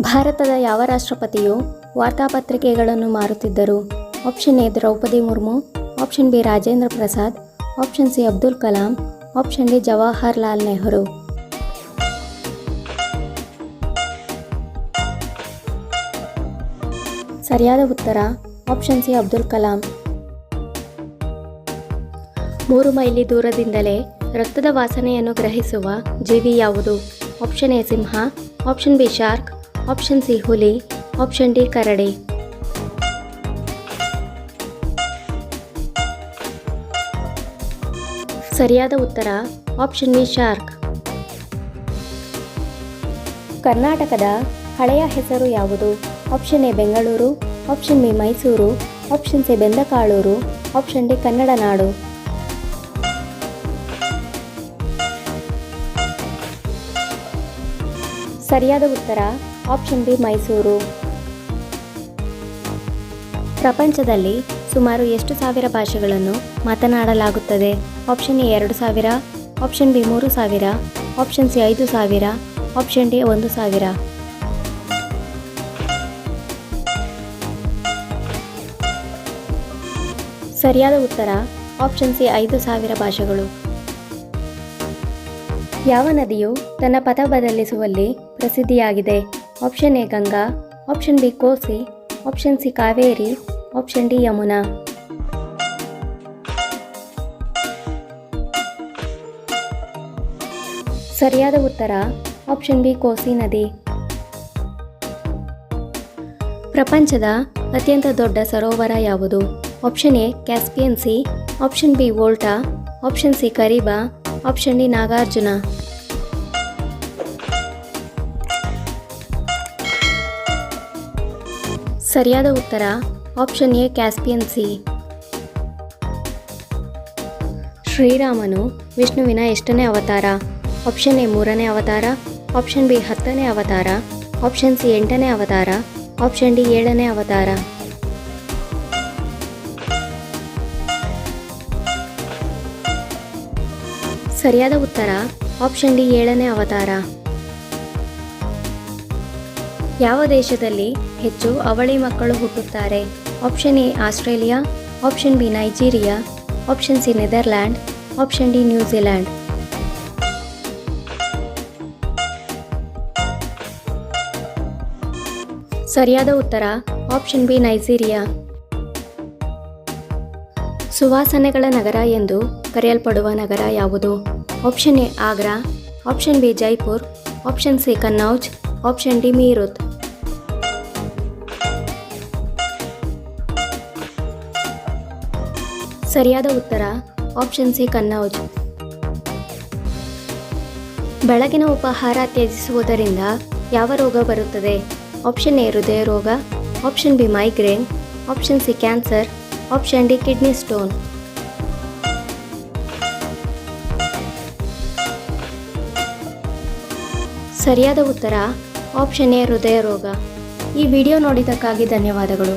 ಭಾರತದ ಯಾವ ರಾಷ್ಟ್ರಪತಿಯು ವಾರ್ತಾಪತ್ರಿಕೆಗಳನ್ನು ಮಾರುತ್ತಿದ್ದರು? Option A Draupadi Murmu, option B Rajendra Prasad, option C Abdul Kalam, option D Jawaharlal Nehru. ಸರಿಯಾದ ಉತ್ತರ, ಆಪ್ಷನ್ ಸಿ ಅಬ್ದುಲ್ ಕಲಾಂ. ಮೂರು ಮೈಲಿ ದೂರದಿಂದಲೇ ರಕ್ತದ ವಾಸನೆಯನ್ನು ಗ್ರಹಿಸುವ ಜೀವಿ ಯಾವುದು? Option A Simha, option B shark option C ಹುಲಿ, ಆಪ್ಷನ್ ಡಿ ಕರಡಿ. ಸರಿಯಾದ ಉತ್ತರ, ಆಪ್ಷನ್ ಬಿ ಶಾರ್ಕ್. ಕರ್ನಾಟಕದ ಹಳೆಯ ಹೆಸರು ಯಾವುದು? Option A Bengaluru, option B Mysuru, option C Bendakaluru, option D Kannada Nadu. ಸರಿಯಾದ ಉತ್ತರ ಆಪ್ಷನ್ ಬಿ ಮೈಸೂರು. ಪ್ರಪಂಚದಲ್ಲಿ ಸುಮಾರು ಎಷ್ಟು ಸಾವಿರ ಭಾಷೆಗಳನ್ನು ಮಾತನಾಡಲಾಗುತ್ತದೆ? ಆಪ್ಷನ್ ಎ ಎರಡು ಸಾವಿರ, ಆಪ್ಷನ್ ಬಿ ಮೂರು ಸಾವಿರ, ಆಪ್ಷನ್ ಸಿ ಐದು ಸಾವಿರ, ಆಪ್ಷನ್ ಡಿ ಒಂದು ಸಾವಿರ. ಸರಿಯಾದ ಉತ್ತರ, ಆಪ್ಷನ್ ಸಿ ಐದು ಸಾವಿರ ಭಾಷೆಗಳು. ಯಾವ ನದಿಯು ತನ್ನ ಪಥ ಬದಲಿಸುವಲ್ಲಿ ಪ್ರಸಿದ್ಧಿಯಾಗಿದೆ? Option A Ganga option B Kosi option C Kaveri option D Yamuna ಸರಿಯಾದ ಉತ್ತರ. ಆಪ್ಷನ್ ಬಿ ಕೋಸಿ ನದಿ. ಪ್ರಪಂಚದ ಅತ್ಯಂತ ದೊಡ್ಡ ಸರೋವರ ಯಾವುದು? Option A Caspian Sea option B Volta option C Kariba option D Nagarjuna ಸರಿಯಾದ ಉತ್ತರ ಆಪ್ಷನ್ ಎ ಕ್ಯಾಸ್ಪಿಯನ್ ಸಿ ಶ್ರೀರಾಮನು ವಿಷ್ಣುವಿನ ಎಷ್ಟನೇ ಅವತಾರ? ಆಪ್ಷನ್ ಎ ಮೂರನೇ ಅವತಾರ. ಆಪ್ಷನ್ ಬಿ ಹತ್ತನೇ ಅವತಾರ. ಆಪ್ಷನ್ ಸಿ ಎಂಟನೇ ಅವತಾರ. ಆಪ್ಷನ್ ಡಿ ಏಳನೇ ಅವತಾರ. ಸರಿಯಾದ ಉತ್ತರ ಆಪ್ಷನ್ ಡಿ ಏಳನೇ ಅವತಾರ. ಯಾವ ದೇಶದಲ್ಲಿ ಹೆಚ್ಚು ಅವಳಿ ಮಕ್ಕಳು ಹುಟ್ಟುತ್ತಾರೆ? Option A, Australia. Option B, Nigeria. Option C, Netherland. Option D, New Zealand. ಸರಿಯಾದ ಉತ್ತರ, ಆಪ್ಷನ್ ಬಿ, ನೈಜೀರಿಯಾ. ಸುವಾಸನೆಗಳ ನಗರ ಎಂದು ಕರೆಯಲ್ಪಡುವ ನಗರ ಯಾವುದು? Option A, Agra. Option B, Jaipur. Option C, Kannauj. Option D, Meerut. ಸರಿಯಾದ ಉತ್ತರ ಆಪ್ಷನ್ ಸಿ ಕನ್ನೌಜ್ ಬೆಳಗಿನ ಉಪಹಾರ ತ್ಯಜಿಸುವುದರಿಂದ ಯಾವ ರೋಗ ಬರುತ್ತದೆ? ಆಪ್ಷನ್ ಎ ಹೃದಯ ರೋಗ option B migraine option C cancer option D kidney stone ಸರಿಯಾದ ಉತ್ತರ ಆಪ್ಷನ್ ಎ ಹೃದಯ ರೋಗ. ಈ ವಿಡಿಯೋ ನೋಡಿದ್ದಕ್ಕಾಗಿ ಧನ್ಯವಾದಗಳು.